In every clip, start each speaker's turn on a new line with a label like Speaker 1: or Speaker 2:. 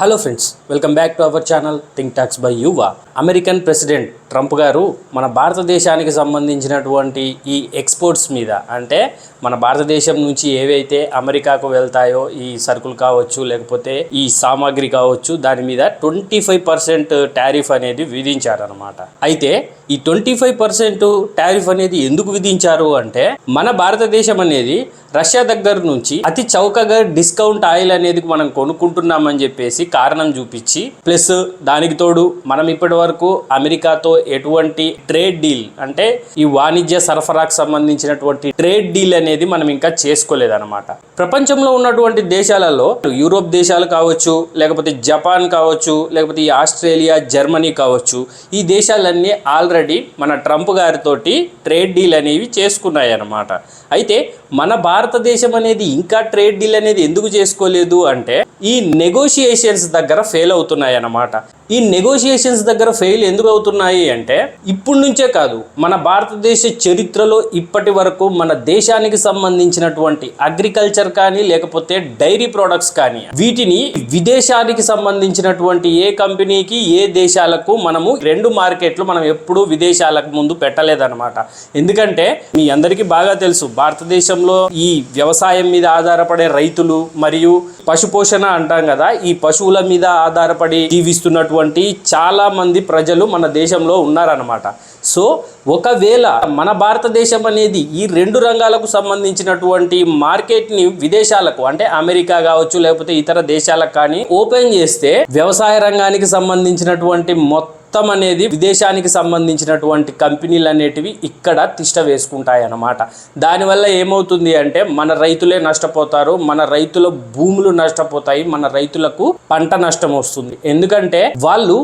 Speaker 1: Hello friends welcome back to our channel think talks by Yuva. American president Trump గారు మన భారతదేశానికి సంబంధించినటువంటి ఈ ఎక్స్పోర్ట్స్ మీద అంటే మన భారతదేశం నుంచి ఏవైతే అమెరికాకు వెళ్తాయో ఈ సరుకులు కావచ్చు లేకపోతే ఈ సామాగ్రి కావచ్చు దాని మీద ట్వంటీ ఫైవ్ పర్సెంట్ టారిఫ్ అనేది విధించారనమాట అయితే ఈ ట్వంటీ ఫైవ్ పర్సెంట్ టారిఫ్ అనేది ఎందుకు విధించారు అంటే మన భారతదేశం అనేది రష్యా దగ్గర నుంచి అతి చౌకగా డిస్కౌంట్ ఆయిల్ అనేది మనం కొనుక్కుంటున్నామని చెప్పేసి కారణం చూపించి ప్లస్ దానికి తోడు మనం ఇప్పటి వరకు అమెరికాతో ఎటువంటి ట్రేడ్ డీల్ అంటే ఈ వాణిజ్య సరఫరాకు సంబంధించినటువంటి ట్రేడ్ డీల్ అనేది మనం ఇంకా చేసుకోలేదన్నమాట. ప్రపంచంలో ఉన్నటువంటి దేశాలలో యూరోప్ దేశాలు కావచ్చు లేకపోతే జపాన్ కావచ్చు లేకపోతే ఈ ఆస్ట్రేలియా జర్మనీ కావచ్చు ఈ దేశాలన్నీ ఆల్రెడీ మన ట్రంప్ గారితోటి ట్రేడ్ డీల్ అనేవి చేసుకున్నాయి అన్నమాట అయితే మన భారతదేశం అనేది ఇంకా ట్రేడ్ డీల్ అనేది ఎందుకు చేసుకోలేదు అంటే ఈ నెగోషియేషన్స్ దగ్గర ఫెయిల్ అవుతున్నాయి అన్నమాట. ఈ నెగోషియేషన్స్ దగ్గర ఫెయిల్ ఎందుకు అవుతున్నాయి అంటే ఇప్పుడు నుంచే కాదు మన భారతదేశ చరిత్రలో ఇప్పటి వరకు మన దేశానికి సంబంధించినటువంటి అగ్రికల్చర్ కానీ లేకపోతే డైరీ ప్రొడక్ట్స్ కానీ వీటిని విదేశానికి సంబంధించినటువంటి ఏ కంపెనీకి ఏ దేశాలకు మనము రెండు మార్కెట్లు మనం ఎప్పుడూ విదేశాలకు ముందు పెట్టలేదన్నమాట. ఎందుకంటే మీ అందరికీ బాగా తెలుసు భారతదేశంలో ఈ వ్యవసాయం మీద ఆధారపడే రైతులు మరియు పశుపోషణ అంటాం కదా ఈ పశువుల మీద ఆధారపడి జీవిస్తున్నటువంటి చాలా మంది ప్రజలు మన దేశంలో ఉన్నారన్నమాట. సో ఒకవేళ మన భారతదేశం అనేది ఈ రెండు రంగాలకు సంబంధించినటువంటి మార్కెట్ని విదేశాలకు అంటే అమెరికా కావచ్చు లేకపోతే ఇతర దేశాలకు కానీ ఓపెన్ చేస్తే వ్యవసాయ రంగానికి సంబంధించినటువంటి మొత్తం మొత్తం అనేది విదేశానికి సంబంధించినటువంటి కంపెనీలు అనేటివి ఇక్కడ తిష్ట వేసుకుంటాయి అన్నమాట దానివల్ల ఏమవుతుంది అంటే మన రైతులే నష్టపోతారు మన రైతుల భూములు నష్టపోతాయి మన రైతులకు పంట నష్టం వస్తుంది. ఎందుకంటే వాళ్ళు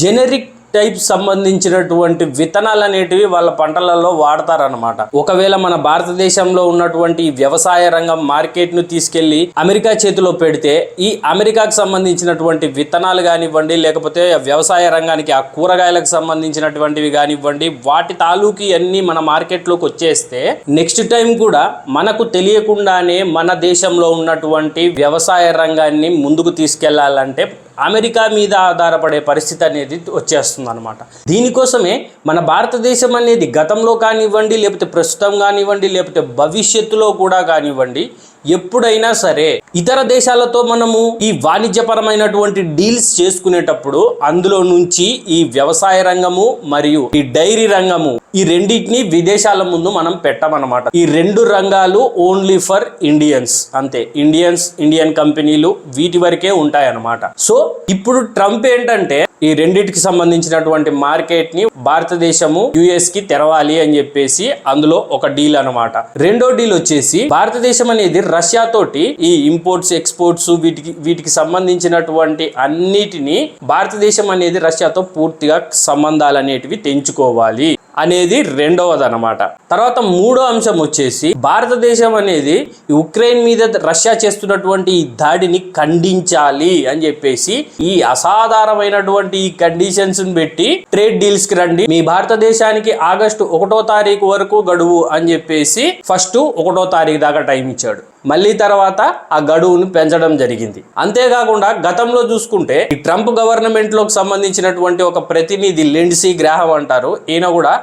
Speaker 1: జెనరిక్ టైప్ సంబంధించినటువంటి విత్తనాలు అనేటివి వాళ్ళ పంటలలో వాడతారనమాట ఒకవేళ మన భారతదేశంలో ఉన్నటువంటి వ్యవసాయ రంగం మార్కెట్ను తీసుకెళ్ళి అమెరికా చేతిలో పెడితే ఈ అమెరికాకు సంబంధించినటువంటి విత్తనాలు కానివ్వండి లేకపోతే వ్యవసాయ రంగానికి ఆ కూరగాయలకు సంబంధించినటువంటివి కానివ్వండి వాటి తాలూకి అన్ని మన మార్కెట్లోకి వచ్చేస్తే నెక్స్ట్ టైం కూడా మనకు తెలియకుండానే మన దేశంలో ఉన్నటువంటి వ్యవసాయ రంగాన్ని ముందుకు తీసుకెళ్ళాలంటే అమెరికా మీద ఆధారపడే పరిస్థితి అనేది వచ్చేస్తుంది అనమాట దీనికోసమే మన భారతదేశం అనేది గతంలో కానివ్వండి లేకపోతే ప్రస్తుతం కానివ్వండి లేకపోతే భవిష్యత్తులో కూడా కానివ్వండి ఎప్పుడైనా సరే ఇతర దేశాలతో మనము ఈ వాణిజ్యపరమైనటువంటి డీల్స్ చేసుకునేటప్పుడు అందులో నుంచి ఈ వ్యవసాయ రంగము మరియు ఈ డైరీ రంగము ఈ రెండింటిని విదేశాల ముందు మనం పెట్టమన్నమాట. ఈ రెండు రంగాలు ఓన్లీ ఫర్ ఇండియన్స్ అంతే. ఇండియన్స్ ఇండియన్ కంపెనీలు వీటి వరకే ఉంటాయన్నమాట. సో ఇప్పుడు ట్రంప్ ఏంటంటే ఈ రెండింటికి సంబంధించినటువంటి మార్కెట్ని భారతదేశము యుఎస్కి తెరవాలి అని చెప్పేసి అందులో ఒక డీల్ అన్నమాట. రెండో డీల్ వచ్చేసి భారతదేశం అనేది రష్యా తోటి ఈ ఇంపోర్ట్స్ ఎక్స్పోర్ట్స్ వీటికి వీటికి సంబంధించినటువంటి అన్నిటిని భారతదేశం అనేది రష్యాతో పూర్తిగా సంబంధాలు అనేటివి తెంచుకోవాలి. అనేది రెండవది అనమాట తర్వాత మూడో అంశం వచ్చేసి భారతదేశం అనేది ఉక్రెయిన్ మీద రష్యా చేస్తున్నటువంటి ఈ దాడిని ఖండించాలి అని చెప్పేసి ఈ అసాధారణమైనటువంటి ఈ కండిషన్స్ పెట్టి ట్రేడ్ డీల్స్కి రండి. మీ భారతదేశానికి ఆగస్టు ఒకటో తారీఖు వరకు గడువు అని చెప్పేసి ఫస్ట్ ఒకటో తారీఖు దాకా టైం ఇచ్చాడు. మళ్ళీ తర్వాత ఆ గడువును పెంచడం జరిగింది. అంతేకాకుండా గతంలో చూసుకుంటే ఈ ట్రంప్ గవర్నమెంట్లోకి సంబంధించినటువంటి ఒక ప్రతినిధి లిండ్సీ గ్రాహం అంటారు. ఈయన కూడా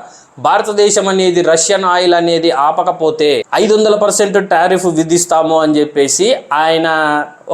Speaker 1: భారతదేశం అనేది రష్యన్ ఆయిల్ అనేది ఆపకపోతే ఐదు వందల పర్సెంట్ టారిఫ్ విధిస్తాము అని చెప్పేసి ఆయన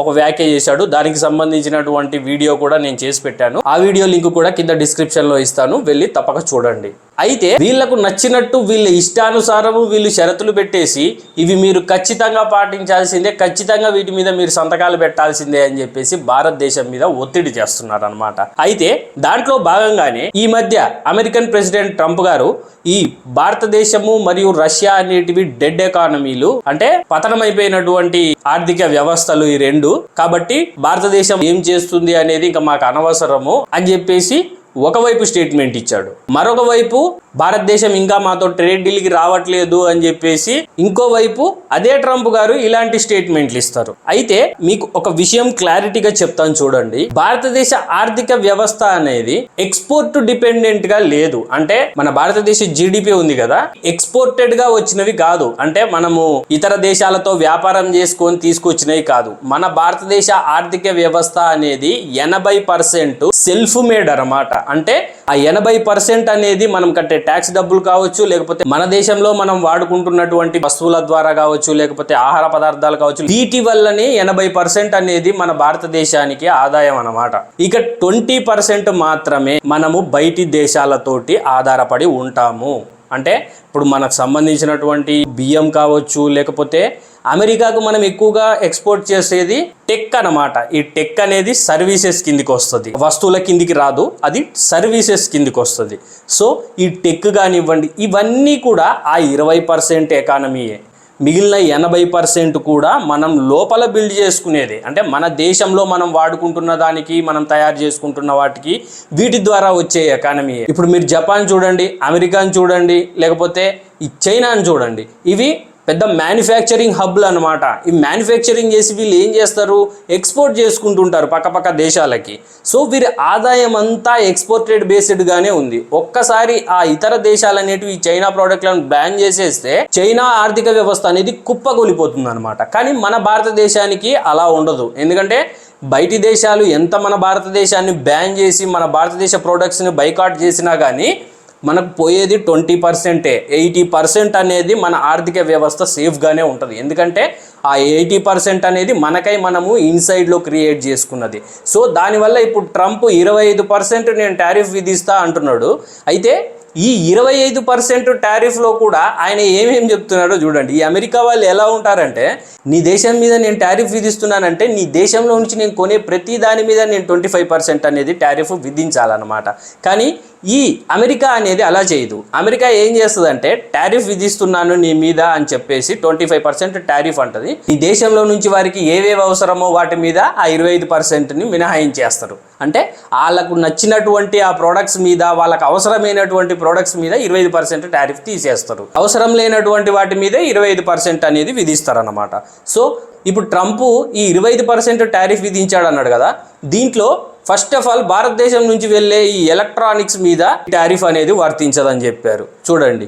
Speaker 1: ఒక వ్యాఖ్య చేశాడు. దానికి సంబంధించినటువంటి వీడియో కూడా నేను చేసి పెట్టాను. ఆ వీడియో లింక్ కూడా కింద డిస్క్రిప్షన్లో ఇస్తాను. వెళ్ళి తప్పక చూడండి. అయితే వీళ్ళకు నచ్చినట్టు వీళ్ళ ఇష్టానుసారము వీళ్ళు షరతులు పెట్టేసి ఇవి మీరు ఖచ్చితంగా పాటించాల్సిందే ఖచ్చితంగా వీటి మీద మీరు సంతకాలు పెట్టాల్సిందే అని చెప్పేసి భారతదేశం మీద ఒత్తిడి చేస్తున్నారు అనమాట అయితే దాంట్లో భాగంగానే ఈ మధ్య అమెరికన్ ప్రెసిడెంట్ ట్రంప్ గారు ఈ భారతదేశము మరియు రష్యా అనేటివి డెడ్ ఎకానమీలు అంటే పతనమైపోయినటువంటి ఆర్థిక వ్యవస్థలు ఈ రెండు కాబట్టి భారతదేశం ఏం చేస్తుంది అనేది ఇంకా మాకు అనవసరము అని చెప్పేసి ఒకవైపు స్టేట్మెంట్ ఇచ్చాడు. మరొక వైపు భారతదేశం ఇంకా మాతో ట్రేడ్ డీల్కి రావట్లేదు అని చెప్పేసి ఇంకోవైపు అదే ట్రంప్ గారు ఇలాంటి స్టేట్మెంట్లు ఇస్తారు. అయితే మీకు ఒక విషయం క్లారిటీగా చెప్తాను చూడండి. భారతదేశ ఆర్థిక వ్యవస్థ అనేది ఎక్స్పోర్ట్ డిపెండెంట్గా లేదు. అంటే మన భారతదేశ జీడిపి ఉంది కదా ఎక్స్పోర్టెడ్గా వచ్చినవి కాదు. అంటే మనము ఇతర దేశాలతో వ్యాపారం చేసుకొని తీసుకొచ్చినవి కాదు. మన భారతదేశ ఆర్థిక వ్యవస్థ అనేది ఎనభై పర్సెంట్ సెల్ఫ్ మేడ్ అన్నమాట. అంటే ఆ ఎనభై పర్సెంట్ అనేది మనం కట్టే ట్యాక్స్ డబ్బులు కావచ్చు లేకపోతే మన దేశంలో మనం వాడుకుంటున్నటువంటి వస్తువుల ద్వారా కావచ్చు లేకపోతే ఆహార పదార్థాలు కావచ్చు వీటి వల్లనే ఎనభై పర్సెంట్ అనేది మన భారతదేశానికి ఆదాయం అన్నమాట. ఇక ట్వంటీ పర్సెంట్ మాత్రమే మనము బయటి దేశాలతోటి ఆధారపడి ఉంటాము. అంటే ఇప్పుడు మనకు సంబంధించినటువంటి బియ్యం కావచ్చు లేకపోతే అమెరికాకు మనం ఎక్కువగా ఎక్స్పోర్ట్ చేసేది టెక్ అన్నమాట. ఈ టెక్ అనేది సర్వీసెస్ కిందికి వస్తుంది. వస్తువుల కిందికి రాదు అది సర్వీసెస్ కిందికి వస్తుంది. సో ఈ టెక్ కానివ్వండి ఇవన్నీ కూడా ఆ ఇరవై పర్సెంట్ ఎకానమీయే మిగిలిన ఎనభై పర్సెంట్ కూడా మనం లోపల బిల్డ్ చేసుకునేది. అంటే మన దేశంలో మనం వాడుకుంటున్న దానికి మనం తయారు చేసుకుంటున్న వాటికి వీటి ద్వారా వచ్చే ఎకానమీ ఇప్పుడు మీరు జపాన్ చూడండి అమెరికాని చూడండి లేకపోతే చైనాని చూడండి. ఇవి పెద్ద మ్యానుఫ్యాక్చరింగ్ హబ్లు అనమాట ఈ మ్యానుఫ్యాక్చరింగ్ చేసి వీళ్ళు ఏం చేస్తారు? ఎక్స్పోర్ట్ చేసుకుంటుంటారు పక్కపక్క దేశాలకి. సో వీరి ఆదాయం అంతా ఎక్స్పోర్టెడ్ బేస్డ్గానే ఉంది. ఒక్కసారి ఆ ఇతర దేశాలు అనేటివి చైనా ప్రోడక్ట్లను బ్యాన్ చేసేస్తే చైనా ఆర్థిక వ్యవస్థ అనేది కుప్పగొలిపోతుంది అనమాట కానీ మన భారతదేశానికి అలా ఉండదు. ఎందుకంటే బయటి దేశాలు ఎంత మన భారతదేశాన్ని బ్యాన్ చేసి మన భారతదేశ ప్రోడక్ట్స్ని బైకాట్ చేసినా కానీ మనకు పోయేది ట్వంటీ పర్సెంటే. ఎయిటీ పర్సెంట్ అనేది మన ఆర్థిక వ్యవస్థ సేఫ్గానే ఉంటుంది. ఎందుకంటే ఆ ఎయిటీ పర్సెంట్ అనేది మనకై మనము ఇన్సైడ్లో క్రియేట్ చేసుకున్నది. సో దానివల్ల ఇప్పుడు ట్రంప్ ఇరవై ఐదు పర్సెంట్ నేను టారిఫ్ విధిస్తా అంటున్నాడు. అయితే ఈ ఇరవై ఐదు పర్సెంట్ టారిఫ్లో కూడా ఆయన ఏమేం చెప్తున్నాడో చూడండి. ఈ అమెరికా వాళ్ళు ఎలా ఉంటారంటే నీ దేశం మీద నేను టారిఫ్ విధిస్తున్నానంటే నీ దేశంలో నుంచి నేను కొనే ప్రతి దాని మీద నేను ట్వంటీ ఫైవ్ పర్సెంట్ అనేది టారిఫ్ విధించాలన్నమాట. కానీ ఈ అమెరికా అనేది అలా చేయదు. అమెరికా ఏం చేస్తుందంటే టారిఫ్ విధిస్తున్నాను నీ మీద అని చెప్పేసి ట్వంటీ ఫైవ్ పర్సెంట్ టారిఫ్ అంటది. ఈ దేశంలో నుంచి వారికి ఏవేవి అవసరమో వాటి మీద ఆ ఇరవై ఐదు పర్సెంట్ని మినహాయించేస్తారు. అంటే వాళ్ళకు నచ్చినటువంటి ఆ ప్రోడక్ట్స్ మీద వాళ్ళకి అవసరమైనటువంటి ప్రోడక్ట్స్ మీద ఇరవై ఐదు పర్సెంట్ టారిఫ్ తీసేస్తారు. అవసరం లేనటువంటి వాటి మీద ఇరవై ఐదు పర్సెంట్ అనేది విధిస్తారు అన్నమాట సో ఇప్పుడు ట్రంప్ ఈ ఇరవై ఐదు పర్సెంట్ టారిఫ్ విధించాడు అన్నాడు కదా. దీంట్లో ఫస్ట్ ఆఫ్ ఆల్ భారతదేశం నుంచి వెళ్ళే ఈ ఎలక్ట్రానిక్స్ మీద టారిఫ్ అనేది వర్తించదని చెప్పారు. చూడండి.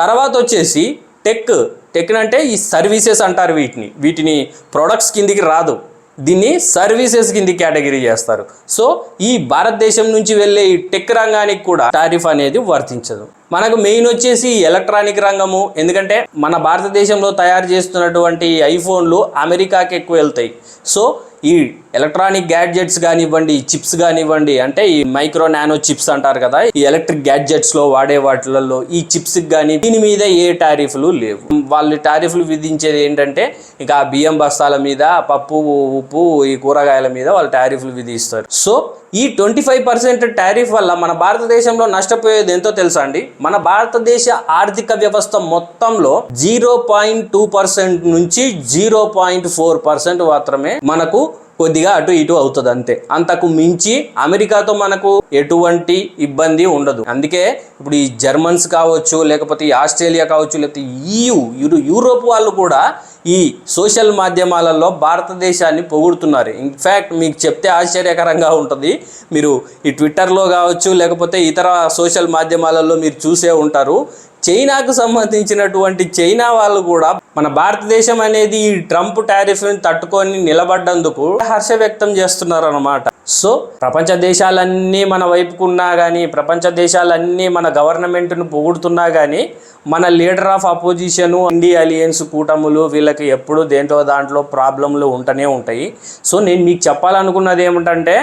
Speaker 1: తర్వాత వచ్చేసి టెక్ టెక్ అంటే ఈ సర్వీసెస్ అంటారు వీటిని. వీటిని ప్రొడక్ట్స్ కిందికి రాదు. దీన్ని సర్వీసెస్ కింది కేటగిరీ చేస్తారు. సో ఈ భారతదేశం నుంచి వెళ్ళే ఈ టెక్ రంగానికి కూడా టారిఫ్ అనేది వర్తించదు. మనకు మెయిన్ వచ్చేసి ఎలక్ట్రానిక్ రంగము. ఎందుకంటే మన భారతదేశంలో తయారు చేస్తున్నటువంటి ఐఫోన్లు అమెరికాకి ఎక్కువ వెళ్తాయి. సో ఈ ఎలక్ట్రానిక్ గ్యాడ్జెట్స్ కానివ్వండి చిప్స్ కానివ్వండి అంటే ఈ మైక్రో నానో చిప్స్ అంటారు కదా ఈ ఎలక్ట్రిక్ గ్యాడ్జెట్స్లో వాడే వాటిలలో ఈ చిప్స్ కానీ దీని మీద ఏ టారిఫ్లు లేవు. వాళ్ళు టారిఫ్లు విధించేది ఏంటంటే ఇక ఆ బియ్యం బస్తాల మీద పప్పు ఉప్పు ఈ కూరగాయల మీద వాళ్ళు టారిఫ్లు విధిస్తారు. సో ఈ ట్వంటీ ఫైవ్ పర్సెంట్ టారిఫ్ వల్ల మన భారతదేశంలో నష్టపోయేది ఎంతో తెలుసా అండి? మన భారతదేశ ఆర్థిక వ్యవస్థ మొత్తంలో జీరో పాయింట్ టూ పర్సెంట్ నుంచి జీరో పాయింట్ ఫోర్ పర్సెంట్ మాత్రమే మనకు కొద్దిగా అటు ఇటు అవుతుంది అంతే. అంతకు మించి అమెరికాతో మనకు ఎటువంటి ఇబ్బంది ఉండదు. అందుకే ఇప్పుడు ఈ జర్మన్స్ కావచ్చు లేకపోతే ఈ ఆస్ట్రేలియా కావచ్చు లేకపోతే ఈయు యూరో యూరోప్ వాళ్ళు కూడా ఈ సోషల్ మాధ్యమాలలో భారతదేశాన్ని పొగుడుతున్నారు. ఇన్ఫ్యాక్ట్ మీకు చెప్తే ఆశ్చర్యకరంగా ఉంటుంది. మీరు ఈ ట్విట్టర్లో కావచ్చు లేకపోతే ఇతర సోషల్ మాధ్యమాలలో మీరు చూసే ఉంటారు. చైనాకు సంబంధించినటువంటి చైనా వాళ్ళు కూడా మన భారతదేశం అనేది ఈ ట్రంప్ టారిఫ్ని తట్టుకొని నిలబడ్డందుకు హర్ష వ్యక్తం చేస్తున్నారు అనమాట సో ప్రపంచ దేశాలన్నీ మన వైపుకున్నా కానీ ప్రపంచ దేశాలన్నీ మన గవర్నమెంట్ను పొగుడుతున్నా కానీ మన leader of opposition India alliance కూటములు వీళ్ళకి ఎప్పుడు దేంట్లో దాంట్లో ప్రాబ్లంలు ఉంటూనే ఉంటాయి. సో నేను మీకు చెప్పాలనుకున్నది ఏమిటంటే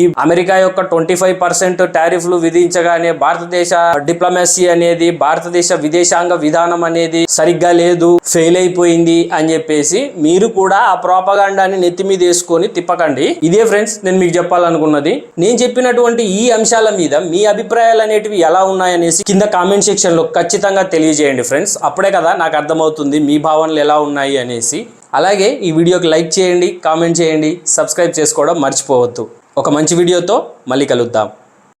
Speaker 1: ఈ అమెరికా యొక్క ట్వంటీ ఫైవ్ పర్సెంట్ టారిఫ్లు విధించగానే భారతదేశ డిప్లొమసీ అనేది భారతదేశ విదేశాంగ విధానం అనేది సరిగ్గా లేదు ఫెయిల్ అయిపోయింది అని చెప్పేసి మీరు కూడా ఆ ప్రోపగాండాన్ని నెత్తి మీద వేసుకొని తిప్పకండి. ఇదే ఫ్రెండ్స్ నేను మీకు చెప్పాలనుకున్నది. నేను చెప్పినటువంటి ఈ అంశాల మీద మీ అభిప్రాయాలు అనేటివి ఎలా ఉన్నాయనేసి కింద కామెంట్ సెక్షన్లో ఖచ్చితంగా తెలియజేయండి ఫ్రెండ్స్. అప్పుడే కదా నాకు అర్థమవుతుంది మీ భావనలు ఎలా ఉన్నాయి అనేసి. అలాగే ఈ వీడియోకి లైక్ చేయండి కామెంట్ చేయండి సబ్స్క్రైబ్ చేసుకోవడం మర్చిపోవద్దు. ఒక మంచి వీడియోతో మళ్ళీ కలుద్దాం.